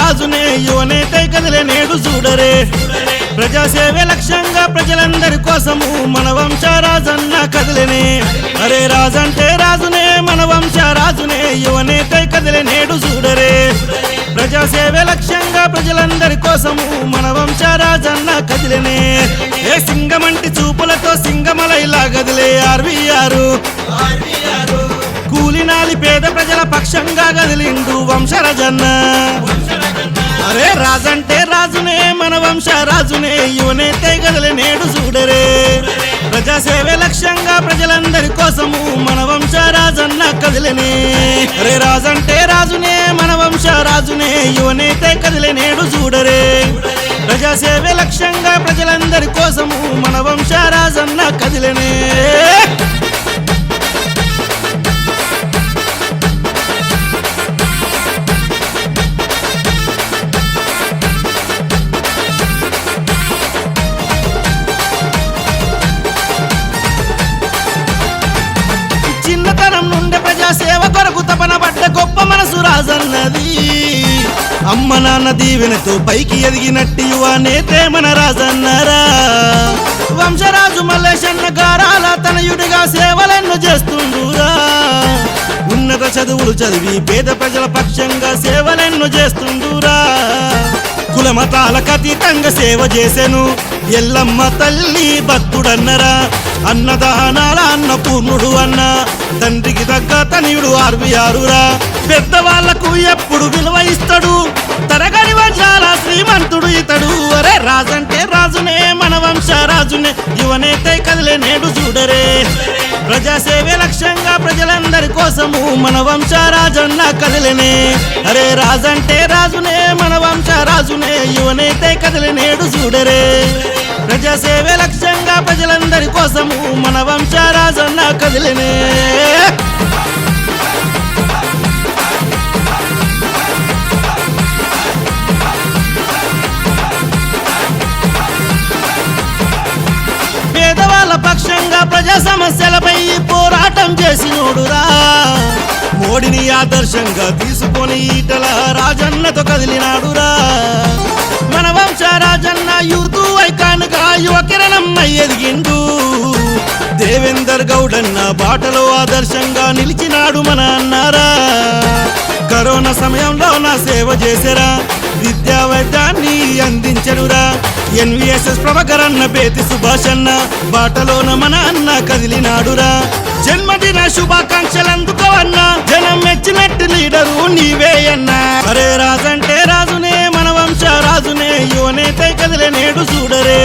రాజునే యువనేత కదిలే నేడు చూడరే. ప్రజాసేవే లక్ష్యంగా ప్రజలందరి కోసము మన వంశ రాజన్న కదిలినే. అరే రాజంటే రాజునే మన వంశ రాజునే యువనేత కదిలే నేడు చూడరే. ప్రజాసేవే లక్ష్యంగా ప్రజలందరి కోసము మన వంశ రాజన్న కదిలినే. ఏ సింగమంటి చూపులతో సింగమలైలా గదిలే ఆర్వీఆర్. కూలినాలి పేద ప్రజల పక్షంగా కదిలిందు వంశరజన్న. అరే రాజంటే రాజునే మన వంశ రాజునే యువనైతే గదిలే నేడు చూడరే. ప్రజాసేవే లక్ష్యంగా ప్రజలందరి కోసము మన వంశ రాజన్న కదిలినే. అరే రాజంటే రాజునే మన వంశ రాజునే యువనేతే కదిలే నేడు చూడరే. ప్రజాసేవే లక్ష్యంగా ప్రజలందరి కోసము మన వంశ రాజన్న కదిలినే. రాజన్నది. అమ్మ నాన్న దీవెనతో పైకి ఎదిగినట్టు యువనే తేమన రాజన్నరా. వంశరాజు మల్లేశన్న గారాల తనయుడిగా సేవలను చేస్తుండురా. ఉన్నత చదువులు చదివి పేద ప్రజల పక్షంగా సేవలను చేస్తుండురా. కుల మతాలకు అతీతంగా సేవ చేసెను ఎల్లమ్మ తల్లి భక్తుడన్నరా. అన్నదానాల అన్నపూర్ణుడు అన్న. తండ్రికి తగ్గ తనయుడు ఆర్వియారురా పెద్దవాళ్ళకు ఎప్పుడు విలువ ఇస్తాడు? తరగని వజ్రాల శ్రీమంతుడు ఇతడు. అరే రాజంటే రాజునే మన వంశ రాజునే. యువనేతే కదిలే నేడు చూడరే. ప్రజాసేవే లక్ష్యంగా ప్రజలందరి కోసము మన వంశ రాజన్న కదిలేనే. అరే రాజంటే రాజునే మన వంశ రాజునే. యువనేతే కదిలే నేడు చూడరే. ప్రజాసేవే లక్ష్యంగా ప్రజలందరి కోసము మన వంశ రాజన్న కదిలేనే. ప్రజా సమస్యలపై పోరాటం చేసినోడురా. మోడీని ఆదర్శంగా తీసుకొని ఈటల రాజన్నతో కదిలినాడురా. మన వంశ రాజన్న యూర్తూ ఐకాన్గా యువ ఎదిగిండు. దేవేందర్ గౌడన్న బాటలో ఆదర్శంగా నిలిచినాడు మన అన్నారా. కరోనా సమయంలో నా సేవ చేశారా విద్యా వైద్యాన్ని అందించనురా. ఎన్విఎస్ఎస్ ప్రభకర్ అన్న బేతి సుభాష్ అన్న బాటలోన మన అన్న కదిలినాడురా. జన్మదిన శుభాకాంక్షలు అందుకోవన్నా జనం మెచ్చినట్టు లీడరు నీవే అన్నా. అరే రాజంటే రాజునే మన వంశ రాజునే యువనేత కదిలే నేడు చూడరే.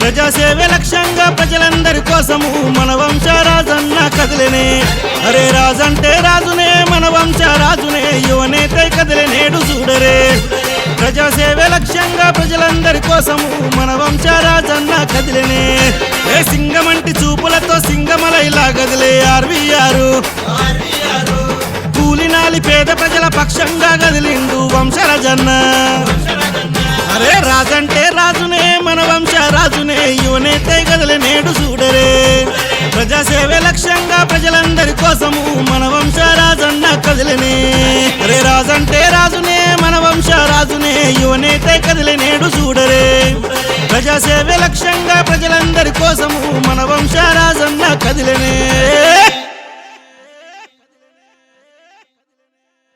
ప్రజాసేవే లక్ష్యంగా ప్రజలందరి కోసము మన వంశ రాజన్న కదిలేనే. అరే రాజంటే రాజునే మన వంశ రాజునే యువనేతే కదిలే నేడు చూడరే. ప్రజాసేవే లక్ష్యంగా ప్రజలందరి కోసము మన వంశ రాజన్న కదిలేనే. ఏ సింగమంటి చూపులతో సింగమలైలా గదిలే ఆర్వీఆరు. కూలినాలి పేద ప్రజల పక్షంగా కదిలిండు వంశ రాజన్న. అరే రాజంటే రాజునే మన వంశ రాజునే యువనేతే కదిలే నేడు చూడరే. ప్రజాసేవే లక్ష్యంగా అందరి కోసము మన వంశ రాజన్న కదిలేనే. అరే రాజంటే రాజునే మన వంశ రాజునే యువనేతే కదిలే చూడరే. ప్రజాసేవే లక్ష్యంగా ప్రజలందరి కోసము మన వంశ రాజన్న కదిలేనే.